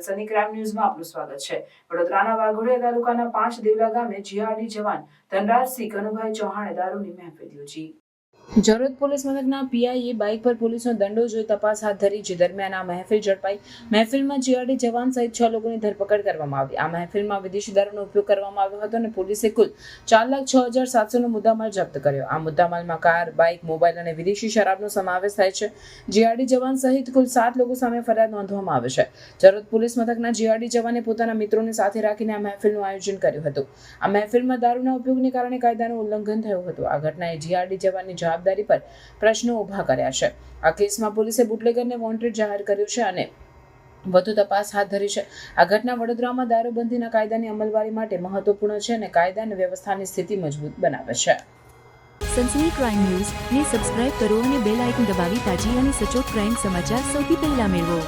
Sunny crime ન્યૂઝમાં આપનું સ્વાગત છે. વડોદરાના વાઘોડિયા તાલુકાના પાંચ દેવલા ગામે જીઆરડી જવાન ધનરાજસિંહ કનુભાઈ ચૌહાણે દારૂની મહેફિલ યોજી. જરોદ પોલીસ મથકના પીઆઈએ બાઇક પર પોલીસનો દંડો જોઈ તપાસ હાથ ધરી, જે દરમિયાન આ મહેફિલ ઝડપાઈ. મહેફિલમાં જીઆરડી જવાન સહિત છ લોકોની ધરપકડ કરવામાં આવી. આ મહેફિલમાં વિદેશી દારૂનો ઉપયોગ કરવામાં આવ્યો હતો અને પોલીસે કુલ ચાર લાખ છ હજાર સાતસોનો મુદ્દામાલ જપ્ત કર્યો. આ મુદ્દામાલમાં કાર, બાઇક મોબાઈલ અને વિદેશી શરાબનો સમાવેશ થાય છે. જીઆરડી જવાન સહિત કુલ સાત લોકો સામે ફરિયાદ નોંધવામાં આવે છે. જરોદ પોલીસ મથકના જીઆરડી જવાને પોતાના મિત્રોને સાથે રાખીને આ મહેફિલનું આયોજન કર્યું હતું. આ મહેફિલમાં દારૂના ઉપયોગને કારણે કાયદાનું ઉલ્લંઘન થયું હતું. આ ઘટનાએ જીઆરડી જવાનની જવાબદારી પર પ્રશ્નો ઊભા કર્યા છે. આ કેસમાં પોલીસે બુટલેગરને વોન્ટેડ જાહેર કર્યું છે અને વધુ તપાસ હાથ ધરી છે. આ ઘટના વડોદરામાં દારૂબંધીના કાયદાની અમલવારી માટે મહત્વપૂર્ણ છે અને કાયદા અને વ્યવસ્થાની સ્થિતિ મજબૂત બનાવે છે. સનસની ક્રાઇમ ન્યૂઝ ને સબસ્ક્રાઇબ કરો અને બેલ આઇકન દબાવી તાજી અને સચોટ ક્રાઇમ સમાચાર સૌથી પહેલા મેળવો.